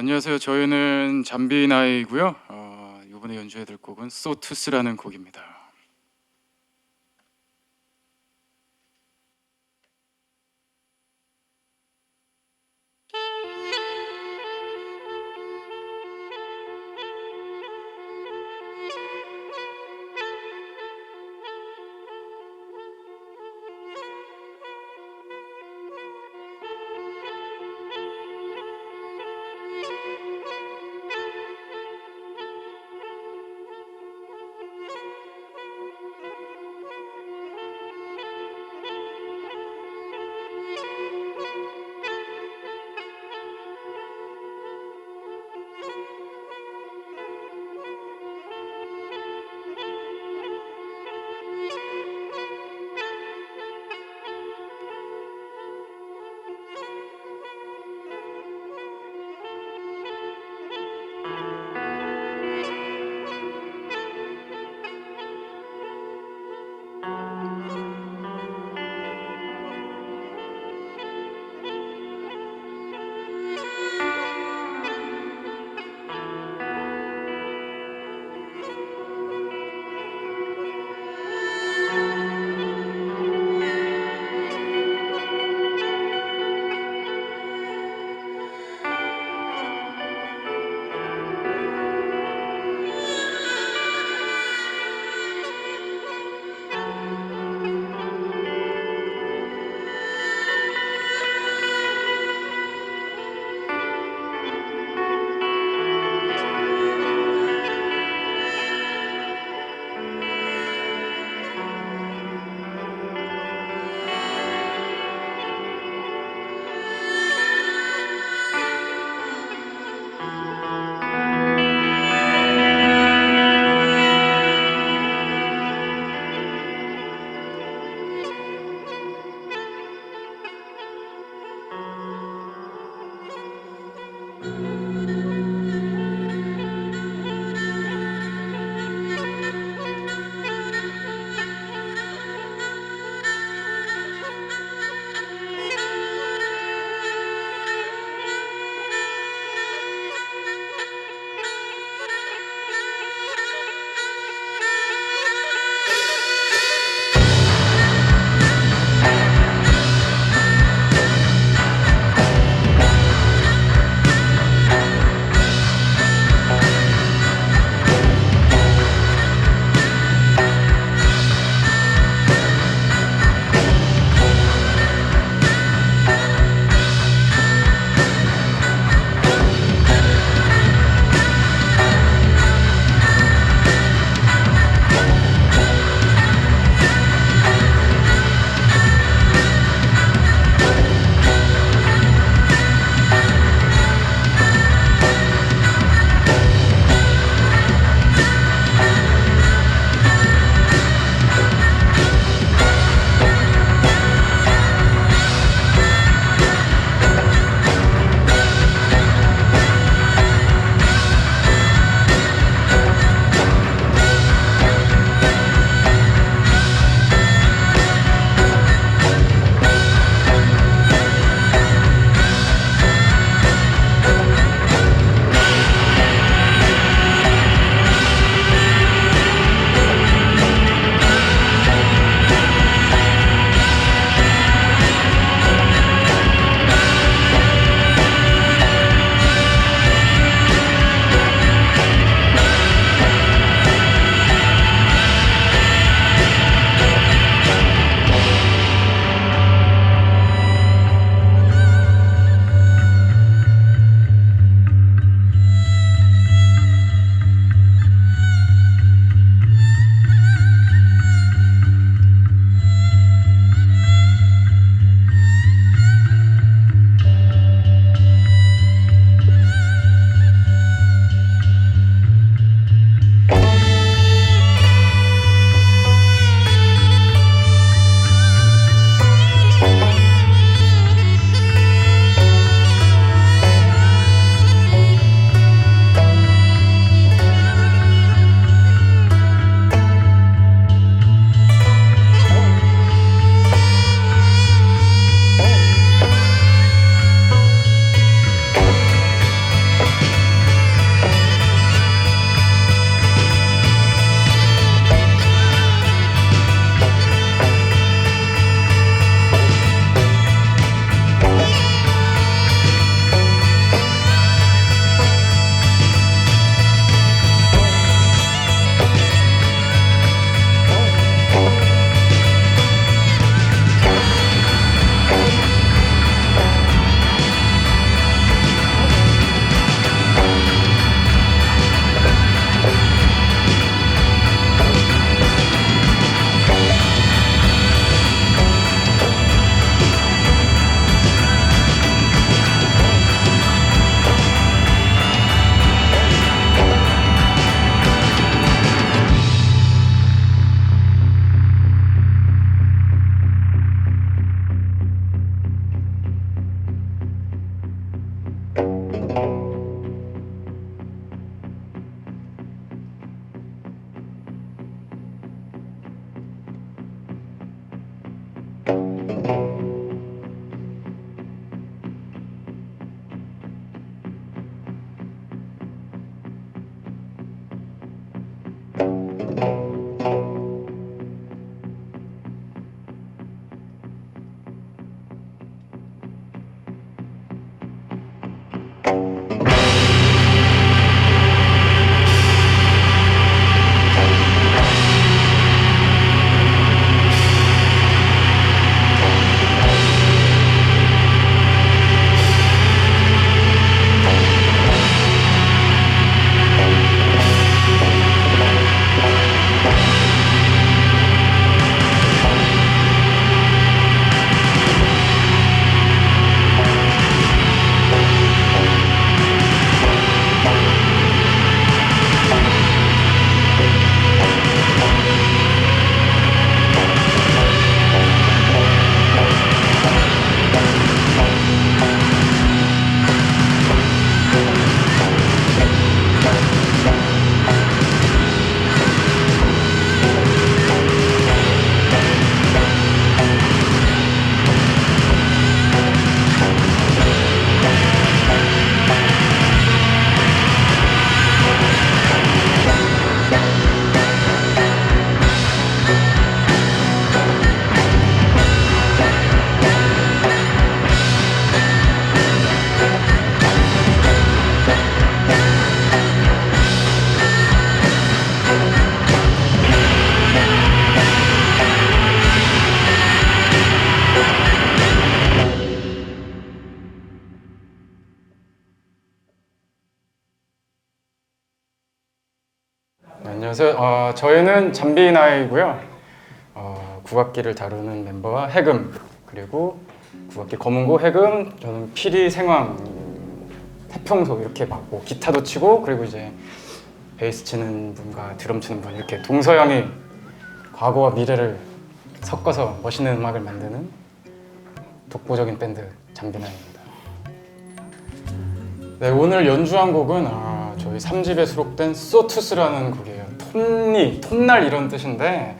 안녕하세요. 저희는 잠비나이고요. 어, 이번에 연주해 들 곡은 소투스라는 곡입니다. 안녕하세요. 어, 저희는 잠비나이고요. 어, 국악기를 다루는 멤버와 해금 그리고 국악기 검은고 해금 저는 피리 생황 태평소 이렇게 맡고 기타도 치고 그리고 이제 베이스 치는 분과 드럼 치는 분 이렇게 동서양의 과거와 미래를 섞어서 멋있는 음악을 만드는 독보적인 밴드 잠비나입니다. 네, 오늘 연주한 곡은 아, 저희 3집에 수록된 소투스라는 곡이에요. 톱니, 톱날 이런 뜻인데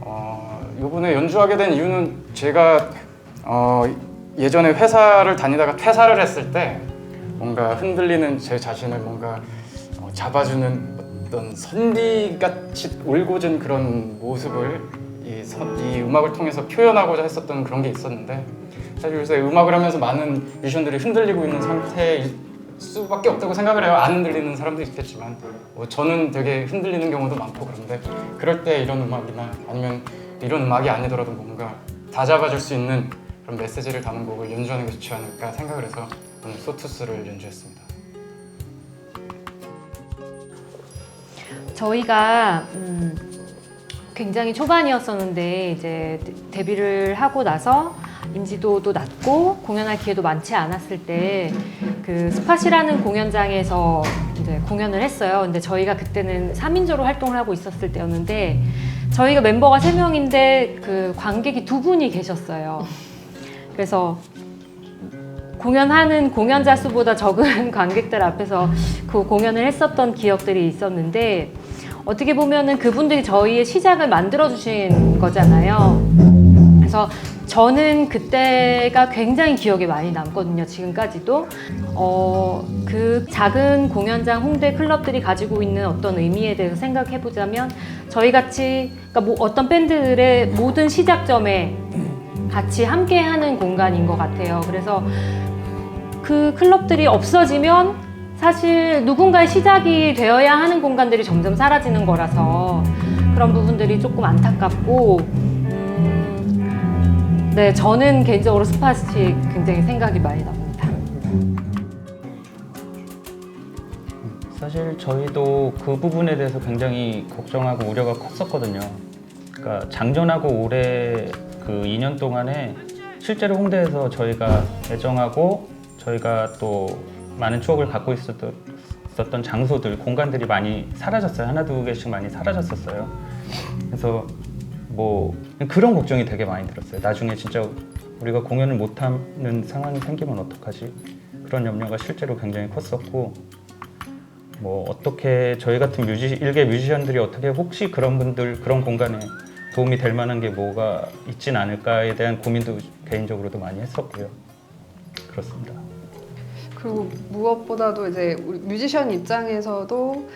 어, 이번에 연주하게 된 이유는 제가 어, 예전에 회사를 다니다가 퇴사를 했을 때 뭔가 흔들리는 제 자신을 뭔가 어, 잡아주는 어떤 선비같이 울고진 그런 모습을 이, 선- 이 음악을 통해서 표현하고자 했었던 그런 게 있었는데 사실 요새 음악을 하면서 많은 뮤지션들이 흔들리고 있는 상태일 수밖에 없다고 생각을 해요. 안 흔들리는 사람도 있겠지만 뭐 저는 되게 흔들리는 경우도 많고 그런데 그럴 때 이런 음악이나 아니면 이런 음악이 아니더라도 뭔가 다 잡아줄 수 있는 그런 메시지를 담은 곡을 연주하는 게 좋지 않을까 생각을 해서 오늘 소투스를 연주했습니다. 저희가 음, 굉장히 초반이었었는데 이제 데- 데뷔를 하고 나서 인지도도 낮고 공연할 기회도 많지 않았을 때 그 스팟이라는 공연장에서 이제 공연을 했어요. 근데 저희가 그때는 3인조로 활동을 하고 있었을 때였는데 저희가 멤버가 3명인데 그 관객이 두 분이 계셨어요. 그래서 공연하는 공연자 수보다 적은 관객들 앞에서 그 공연을 했었던 기억들이 있었는데 어떻게 보면은 그분들이 저희의 시작을 만들어 주신 거잖아요. 그래서 저는 그때가 굉장히 기억에 많이 남거든요. 지금까지도 어, 그 작은 공연장 홍대 클럽들이 가지고 있는 어떤 의미에 대해서 생각해 보자면 저희 같이 그러니까 뭐 어떤 밴드들의 모든 시작점에 같이 함께하는 공간인 것 같아요. 그래서 그 클럽들이 없어지면 사실 누군가의 시작이 되어야 하는 공간들이 점점 사라지는 거라서 그런 부분들이 조금 안타깝고 음, 네 저는 개인적으로 스팟이 굉장히 생각이 많이 납니다. 사실 저희도 그 부분에 대해서 굉장히 걱정하고 우려가 컸었거든요. 그러니까 작년하고 올해 그 2년 동안에 실제로 홍대에서 저희가 애정하고 저희가 또 많은 추억을 갖고 있었던, 있었던 장소들, 공간들이 많이 사라졌어요. 하나 두 개씩 많이 사라졌었어요. 그래서 뭐 그런 걱정이 되게 많이 들었어요. 나중에 진짜 우리가 공연을 못하는 상황이 생기면 어떡하지? 그런 염려가 실제로 굉장히 컸었고 뭐 어떻게 저희 같은 뮤지 일개 뮤지션들이 어떻게 혹시 그런 분들 그런 공간에 도움이 될 만한 게 뭐가 있진 않을까에 대한 고민도 개인적으로도 많이 했었고요. 그렇습니다. 그리고 무엇보다도 이제 뮤지션 입장에서도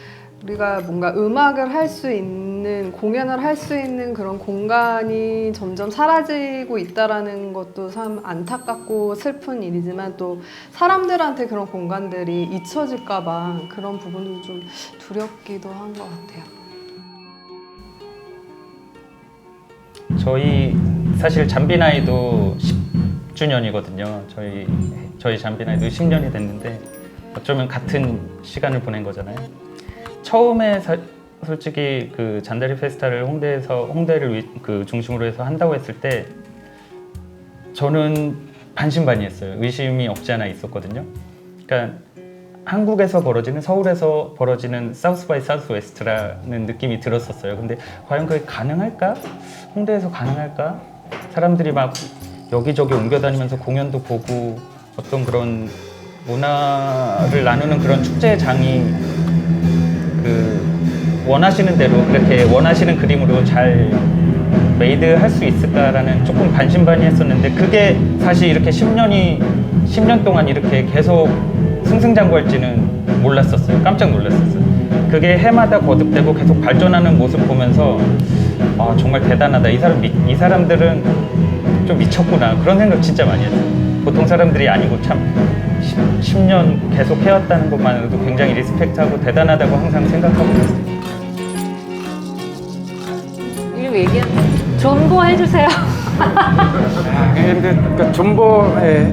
우리가 뭔가 음악을 할 수 있는 공연을 할 수 있는 그런 공간이 점점 사라지고 있다라는 것도 참 안타깝고 슬픈 일이지만 또 사람들한테 그런 공간들이 잊혀질까봐 그런 부분도 좀 두렵기도 한 것 같아요. 저희 사실 잠비나이도 10주년이거든요. 저희 저희 잠비나이도 10년이 됐는데 어쩌면 같은 시간을 보낸 거잖아요. 처음에 사- 솔직히 그 잔다리 페스타를 홍대에서 홍대를 위- 그 중심으로 해서 한다고 했을 때 저는 반신반의했어요. 의심이 없지 않아 있었거든요. 그러니까 한국에서 벌어지는 서울에서 벌어지는 사우스 바이 사우스 웨스트라는 느낌이 들었었어요. 근데 과연 그게 가능할까? 홍대에서 가능할까? 사람들이 막 여기저기 옮겨 다니면서 공연도 보고 어떤 그런 문화를 나누는 그런 축제장이 그 원하시는 대로 그렇게 원하시는 그림으로 잘 메이드 할 수 있을까라는 조금 반신반의 했었는데 그게 사실 이렇게 10년이 10년 동안 이렇게 계속 승승장구할지는 몰랐었어요. 깜짝 놀랐었어요. 그게 해마다 거듭되고 계속 발전하는 모습 보면서 아 정말 대단하다. 이 사람 미- 이 사람들은 좀 미쳤구나 그런 생각 진짜 많이 했어요. 보통 사람들이 아니고 참 10, 년 계속 해왔다는 것만으로도 굉장히 리스펙트하고 대단하다고 항상 생각하고 있어요. 이거 얘기하면 존버 해주세요. 아, 근데 그러니까 존버에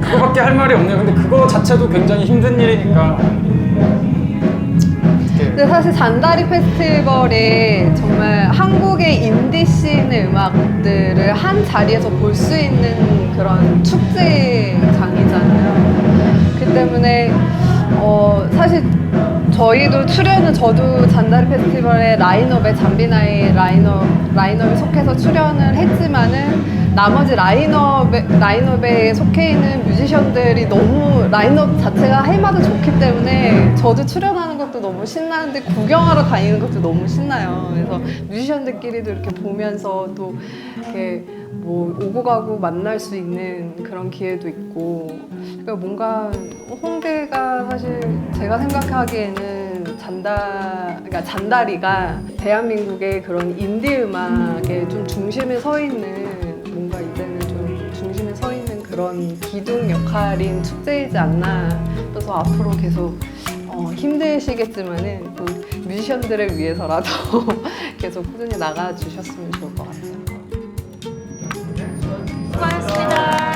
그거밖에 할 말이 없네요. 근데 그거 자체도 굉장히 힘든 일이니까. 근데 근데 사실 잔다리 페스티벌이 정말 한 자리에서 볼 수 있는 그런 축제장이잖아요. 그 때문에 어 사실 저희도 출연은 저도 잔다리 페스티벌의 라인업에 잠비나이 라인업 라인업에 속해서 출연을 했지만은 나머지 라인업에 라인업에 속해 있는 뮤지션들이 너무 라인업 자체가 해마다 좋기 때문에 저도 출연하는 것도 너무 신나는데 구경하러 다니는 것도 너무 신나요. 그래서 뮤지션들끼리도 이렇게 보면서 또 이렇게 뭐 오고 가고 만날 수 있는 그런 기회도 있고 그러니까 뭔가 홍대가 사실 제가 생각하기에는 잔다 그러니까 잔다리가 대한민국의 그런 인디 음악의 좀 중심에 서 있는 뭔가 이제는 좀 중심에 서 있는 그런 기둥 역할인 축제이지 않나 그래서 앞으로 계속 어, 힘드시겠지만은 또 뮤지션들을 위해서라도 계속 꾸준히 나가 주셨으면 좋을 것 같아요. 수고하셨습니다.